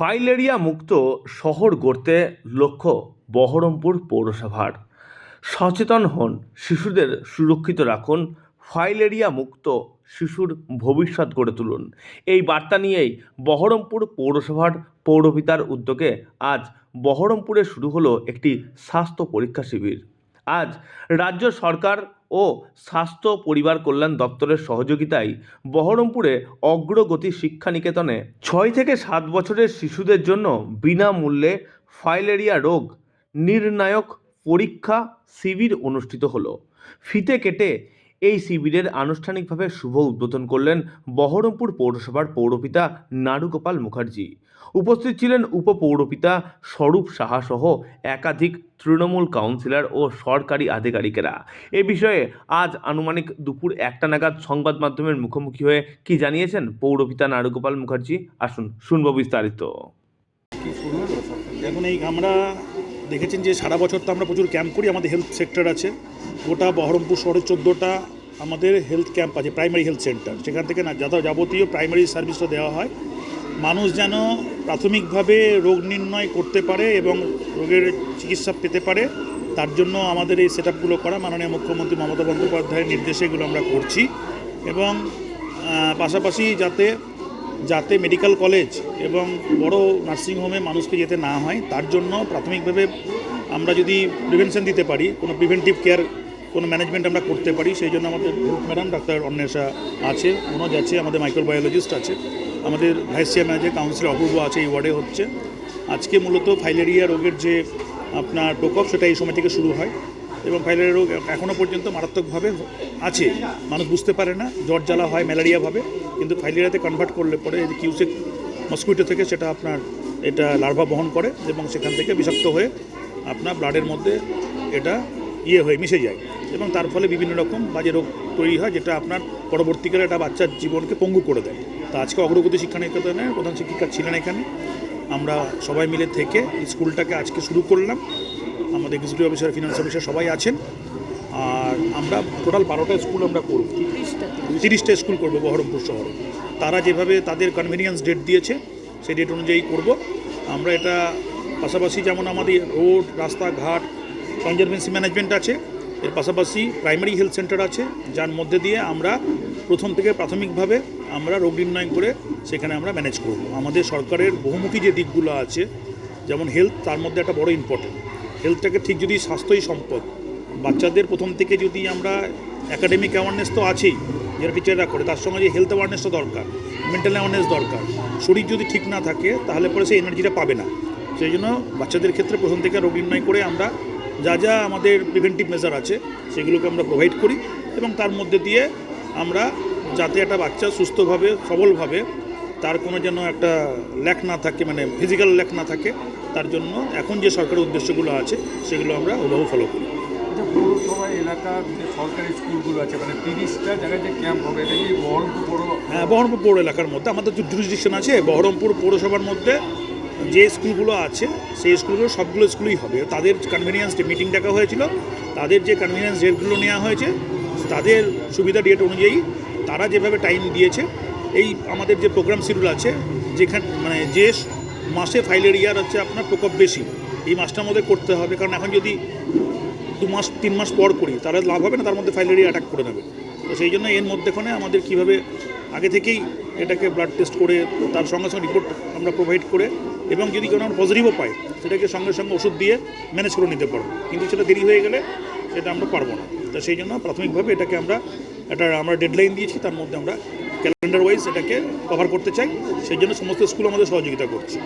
Filaria মুক্ত শহর গড়তে লক্ষ্য বহরমপুর পৌরসভার। সচেতন হন, শিশুদের সুরক্ষিত রাখুন, ফাইলেরিয়া মুক্ত শিশুর ভবিষ্যৎ গড়ে তুলুন। এই বার্তা নিয়েই বহরমপুর পৌরসভার পৌরপিতার উদ্যোগে আজ বহরমপুরে শুরু হলো একটি স্বাস্থ্য পরীক্ষা শিবির। আজ রাজ্য সরকার ও স্বাস্থ্য পরিবার কল্যাণ দপ্তরের সহযোগিতায় বহরমপুরে অগ্রগতি শিক্ষা নিকেতনে ছয় থেকে সাত বছরের শিশুদের জন্য বিনামূল্যে ফাইলেরিয়া রোগ নির্ণায়ক পরীক্ষা শিবির অনুষ্ঠিত হলো। ফিতে কেটে এই শিবিরের আনুষ্ঠানিকভাবে শুভ উদ্বোধন করলেন বহরমপুর পৌরসভার পৌরপিতা নারুগোপাল মুখার্জি। উপস্থিত ছিলেন উপপৌরপিতা স্বরূপ সাহা সহ একাধিক তৃণমূল কাউন্সিলর ও সরকারি আধিকারিকেরা। এ বিষয়ে আজ আনুমানিক দুপুর একটা নাগাদ সংবাদ মাধ্যমের মুখোমুখি হয়ে কি জানিয়েছেন পৌরপিতা নারুগোপাল মুখার্জি? আসুন, শুনব বিস্তারিত। এখন এই আমরা দেখেছেন যে সারা বছর তো আমরা প্রচুর ক্যাম্প করি, আমাদের হেলথ সেক্টর আছে। গোটা বহরমপুর শহরের চোদ্দোটা আমাদের হেলথ ক্যাম্প আছে প্রাইমারি হেলথ সেন্টার সেখান থেকে না যত যাবতীয় প্রাইমারি সার্ভিসটা দেওয়া হয়। মানুষ যেন প্রাথমিকভাবে রোগ নির্ণয় করতে পারে এবং রোগের চিকিৎসা পেতে পারে, তার জন্য আমাদের এই সেট করা। মাননীয় মুখ্যমন্ত্রী মমতা বন্দ্যোপাধ্যায়ের নির্দেশে এগুলো আমরা করছি। এবং পাশাপাশি যাতে যাতে মেডিকেল কলেজ এবং বড় নার্সিংহোমে মানুষকে যেতে না হয়, তার জন্য প্রাথমিকভাবে আমরা যদি প্রিভেনশন দিতে পারি, কোনো প্রিভেন্টিভ কেয়ার, কোনো ম্যানেজমেন্ট আমরা করতে পারি, সেই জন্য আমাদের ম্যাডাম ডাক্তার অন্বেষা আছে মনোজ আছে আমাদের মাইক্রোবায়োলজিস্ট আছে, আমাদের ভাইস চেয়ারম্যান আছে, কাউন্সিলর অপূর্ব আছে, এই ওয়ার্ডে হচ্ছে। আজকে মূলত ফাইলেরিয়া রোগের যে আপনার প্রকোপ, সেটা এই সময় থেকে শুরু হয়। এবং ফাইলেরিয়া রোগ এখনও পর্যন্ত মারাত্মকভাবে আছে। মানুষ বুঝতে পারে না, জ্বর জ্বালা হয় ম্যালেরিয়াভাবে কিন্তু ফাইলেরিয়াতে কনভার্ট করলে পরে কিউসেক মসকুইটো থেকে সেটা আপনার এটা লার্ভা বহন করে এবং সেখান থেকে বিষাক্ত হয়ে আপনার ব্লাডের মধ্যে এটা ইয়ে হয়ে মিশে যায়। এবং তার ফলে বিভিন্ন রকম বাজে রোগ তৈরি হয়, যেটা আপনার পরবর্তীকালে একটা বাচ্চার জীবনকে পঙ্গু করে দেয়। তো আজকে অগ্রগতি শিক্ষা নিকেতনের প্রধান শিক্ষিকা ছিলেন এখানে। আমরা সবাই মিলে থেকে স্কুলটাকে আজকে শুরু করলাম। আমাদের এক্সিকিউটিভ অফিসার ফিনান্স অফিসার সবাই আছেন। আর আমরা টোটাল বারোটা স্কুল আমরা করব। তিরিশটা স্কুল করব বহরমপুর শহরে। তারা যেভাবে তাদের কনভিনিয়েন্স ডেট দিয়েছে সেই ডেট অনুযায়ী করব। আমরা এটা পাশাপাশি যেমন আমাদের রোড রাস্তাঘাট কনজারভেন্সি ম্যানেজমেন্ট আছে এর পাশাপাশি প্রাইমারি হেলথ সেন্টার আছে যার মধ্যে দিয়ে আমরা প্রথম থেকে প্রাথমিকভাবে আমরা রোগ নির্ণয় করে সেখানে আমরা ম্যানেজ করব। আমাদের সরকারের বহুমুখী যে দিকগুলো আছে যেমন হেলথ তার মধ্যে একটা বড় ইম্পর্টেন্ট হেলথটাকে ঠিক যদি স্বাস্থ্যই সম্পদ। বাচ্চাদের প্রথম থেকে যদি আমরা একাডেমিক অ্যাওয়ারনেস তো আছেই, যারা টিচাররা করে, তার সঙ্গে যে হেলথ অ্যাওয়ারনেসটা দরকার মেন্টাল অ্যাওয়ারনেস দরকার, শরীর যদি ঠিক না থাকে, তাহলে পরে সেই এনার্জিটা পাবে না। সেই জন্য বাচ্চাদের ক্ষেত্রে প্রথম থেকে রোগ নির্ণয় করে আমরা যা যা আমাদের প্রিভেন্টিভ মেজার আছে, সেগুলোকে আমরা প্রোভাইড করি এবং তার মধ্যে দিয়ে আমরা যাতে একটা বাচ্চা সুস্থভাবে, সবলভাবে তার কোনো যেন একটা ল্যাক না থাকে মানে ফিজিক্যাল ল্যাক না থাকে তার জন্য এখন যে সরকারের উদ্দেশ্যগুলো আছে সেগুলো আমরা ওভাবে ফলো করি। আচ্ছা পৌরসভা এলাকার যে সরকারি স্কুলগুলো আছে মানে তিরিশটা জায়গায় যে ক্যাম্প হবে এটা কি বহরমপুর পৌর হ্যাঁ বহরমপুর পৌর এলাকার মধ্যে আমাদের যে জুরিসডিকশন আছে বহরমপুর পৌরসভার মধ্যে যে স্কুলগুলো আছে সেই স্কুলগুলো সবগুলো স্কুলই হবে। তাদের কনভিনিয়েন্স মিটিং ডাকা হয়েছিল তাদের যে কনভিনিয়েন্স ডেটগুলো নেওয়া হয়েছে তাদের সুবিধা ডেট অনুযায়ী তারা যেভাবে টাইম দিয়েছে এই আমাদের যে প্রোগ্রাম শিডিউল আছে যেখানে মানে যে মাসে ফাইলেরিয়ার হচ্ছে আপনার প্রকোপ বেশি। এই মাসটার মধ্যে করতে হবে, কারণ এখন যদি দু মাস, তিন মাস পর করি, তাহলে লাভ হবে না, তার মধ্যে ফাইলেরিয়া অ্যাটাক করে নেবে। তো সেই জন্য এর মধ্যেখানে আমাদের কীভাবে, আগে থেকেই এটাকে ব্লাড টেস্ট করে, তার সঙ্গে সঙ্গে রিপোর্ট আমরা প্রোভাইড করে, এবং যদি কোনো আমরা পজিটিভও পাই সেটাকে সঙ্গে সঙ্গে ওষুধ দিয়ে ম্যানেজ করে নিতে পারব। কিন্তু সেটা দেরি হয়ে গেলে সেটা আমরা পারব না। তো সেই জন্য প্রাথমিকভাবে এটাকে আমরা, একটা আমরা ডেডলাইন দিয়েছি, তার মধ্যে আমরা ক্যালেন্ডার ওয়াইজ এটাকে কভার করতে চাই। সেই জন্য সমস্ত স্কুল আমাদের সহযোগিতা করছে।